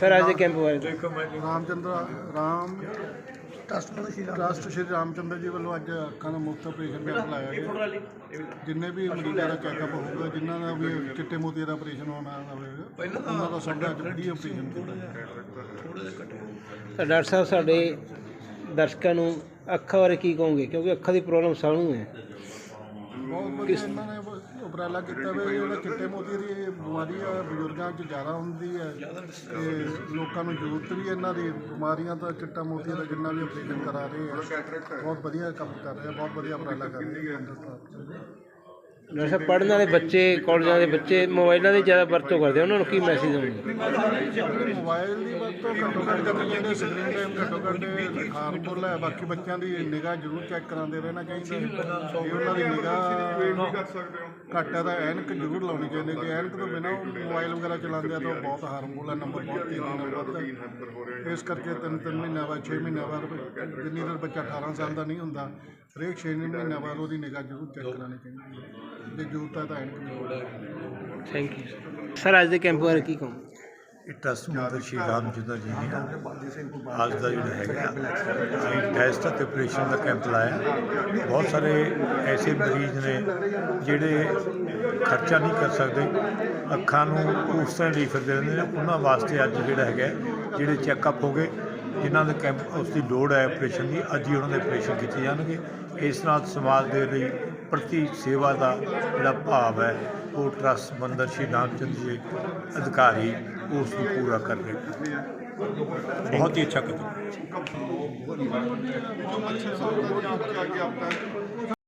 Sir ਅੱਜ ਦੇ camp ਬਾਰੇ ਰਾਮਚੰਦਰ ਰਾਮ ਟਰਸਟ ਸ਼੍ਰੀ ਰਾਮਚੰਦਰ ਜੀ ਵੱਲੋਂ ਅੱਜ ਅੱਖਾਂ ਦਾ ਮੁਫਤ ਆਪਰੇਸ਼ਨ ਕੈਂਪ ਲਾਇਆ ਗਿਆ। ਜਿੰਨੇ ਵੀ ਮਰੀਜ਼ਾਂ ਦਾ ਚੈੱਕਅਪ ਹੋਊਗਾ ਜਿਨ੍ਹਾਂ ਦਾ ਵੀ ਚਿੱਟੇ ਮੋਤੀ ਦਾ ਆਪਰੇਸ਼ਨ ਹੋਣਾ ਹੋਵੇਗਾ ਉਹਨਾਂ ਦਾ ਦਾ ਅੱਜ ਫ੍ਰੀ ਆਪਰੇਸ਼ਨ ਤਾਂ ਡਾਕਟਰ ਸਾਹਿਬ ਸਾਡੇ ਦਰਸ਼ਕਾਂ ਨੂੰ ਅੱਖਾਂ ਬਾਰੇ ਕੀ ਕਹੋਗੇ? ਕਿਉਂਕਿ ਅੱਖਾਂ ਦੀ ਪ੍ਰੋਬਲਮ ਸਭ ਨੂੰ ਹੈ। ਬਹੁਤ ਵਧੀਆ ਇਹਨਾਂ ਨੇ ਉਪ- ਉਪਰਾਲਾ ਕੀਤਾ ਵੀ ਜਿਹੜਾ ਚਿੱਟੇ ਮੋਤੀ ਦੀ ਇਹ ਬਿਮਾਰੀ ਆ, ਬਜ਼ੁਰਗਾਂ 'ਚ ਜ਼ਿਆਦਾ ਹੁੰਦੀ ਹੈ ਤੇ ਲੋਕਾਂ ਨੂੰ ਜ਼ਰੂਰਤ ਵੀ ਇਹਨਾਂ ਦੀ, ਬਿਮਾਰੀਆਂ ਦਾ ਚਿੱਟਾ ਮੋਤੀ ਦਾ ਜਿੰਨਾ ਵੀ ਆਪਰੇਸ਼ਨ ਕਰਾ ਰਹੇ ਆ। ਬਹੁਤ ਵਧੀਆ ਕੰਮ ਕਰ ਰਹੇ ਆ, ਬਹੁਤ ਵਧੀਆ ਉਪਰਾਲਾ ਕਰ ਰਹੇ ਆ। ਡਾਕਟਰ ਸਾਹਿਬ ਵਾਲੇ ਬੱਚੇ ਕਾਲਜਾਂ ਦੇ ਬੱਚੇ ਮੋਬਾਈਲਾਂ ਦੀ ਜ਼ਿਆਦਾ ਵਰਤੋਂ ਕਰਦੇ ਆ, ਉਹਨਾਂ ਨੂੰ ਕੀ ਮੈਸੇਜ ਦੇਣਗੇ ਮੋਬਾਈਲ ਦੀ ਵਰਤੋਂ ਘੱਟੋ ਘੱਟ ਕਰਨੀ ਚਾਹੀਦੀ ਸਕਰੀਨ ਟਾਈਮ ਘੱਟੋ ਘੱਟ ਹਾਰਮਫੁਲ ਹੈ ਬਾਕੀ ਬੱਚਿਆਂ ਦੀ ਨਿਗਾਹ ਜ਼ਰੂਰ ਚੈੱਕ ਕਰਾਉਂਦੇ ਰਹਿਣਾ ਚਾਹੀਦਾ ਜੇ ਉਹਨਾਂ ਦੀ ਨਿਗਾਹ ਘੱਟ ਹੈ ਤਾਂ ਐਨਕ ਜ਼ਰੂਰ ਲਾਉਣੀ ਚਾਹੀਦੀ ਹੈ। ਜੇ ਐਨਕ ਤੋਂ ਬਿਨਾਂ ਉਹ ਮੋਬਾਈਲ ਵਗੈਰਾ ਚਲਾਉਂਦੇ ਆ ਤਾਂ ਉਹ ਬਹੁਤ ਹਾਰਮਫੁਲ ਹੈ ਨੰਬਰ ਬਹੁਤ ਤੇਜ਼ੀ ਨਾਲ ਵੱਧਦਾ ਇਸ ਕਰਕੇ ਤਿੰਨ ਤਿੰਨ ਮਹੀਨਿਆਂ ਬਾਅਦ 6 ਮਹੀਨਿਆਂ ਬਾਅਦ ਜਿੰਨੀ ਦੇਰ ਬੱਚਾ 18 ਸਾਲ ਦਾ ਨਹੀਂ ਹੁੰਦਾ ਹਰੇਕ 6 ਮਹੀਨਿਆਂ ਬਾਅਦ ਉਹਦੀ ਨਿਗਾਹ ਜ਼ਰੂਰ ਚੈੱਕ ਕਰਾਉਣੀ ਚਾਹੀਦੀ ਹੈ। ਜੇ ਜ਼ਰੂਰਤ ਹੈ ਤਾਂ ਐਨਕ ਦੀ ਲੋੜ ਹੈ। ਥੈਂਕ ਯੂ ਸਰ ਅੱਜ ਦੇ ਕੈਂਪ ਬਾਰੇ ਕੀ ਕਹੋਗੇ? ਇਹ ਟਰਸਟ ਮੰਦਰ ਸ਼੍ਰੀ ਰਾਮਚੰਦਰ ਜੀ ਨੇ ਅੱਜ ਦਾ ਜਿਹੜਾ ਹੈਗਾ ਅਸੀਂ ਟੈਸਟ ਅਤੇ ਆਪਰੇਸ਼ਨ ਦਾ ਕੈਂਪ ਲਾਇਆ। ਬਹੁਤ ਸਾਰੇ ਐਸੇ ਮਰੀਜ਼ ਨੇ ਜਿਹੜੇ ਖਰਚਾ ਨਹੀਂ ਕਰ ਸਕਦੇ। ਅੱਖਾਂ ਨੂੰ ਉਸ ਤਰ੍ਹਾਂ ਲਈ ਫਿਰਦੇ ਰਹਿੰਦੇ ਨੇ। ਉਹਨਾਂ ਵਾਸਤੇ ਅੱਜ ਜਿਹੜਾ ਹੈਗਾ ਜਿਹੜੇ ਚੈੱਕਅਪ ਹੋ ਗਏ ਜਿਨ੍ਹਾਂ ਦੇ ਕੈਂਪ ਉਸ ਦੀ ਲੋੜ ਹੈ ਆਪਰੇਸ਼ਨ ਦੀ ਅੱਜ ਹੀ ਉਹਨਾਂ ਦੇ ਆਪਰੇਸ਼ਨ ਕੀਤੇ ਜਾਣਗੇ। ਇਸ ਨਾਲ ਸਮਾਜ ਦੇ ਲਈ ਪ੍ਰਤੀ ਸੇਵਾ ਦਾ ਜਿਹੜਾ ਭਾਵ ਹੈ, ਉਹ ਟਰੱਸਟ ਮੰਦਰ ਸ਼੍ਰੀ ਰਾਮਚੰਦਰ ਜੀ ਅਧਿਕਾਰੀ ਉਸ ਨੂੰ ਪੂਰਾ ਕਰ ਰਹੇ ਬਹੁਤ ਹੀ ਅੱਛਾ ਕੀਤਾ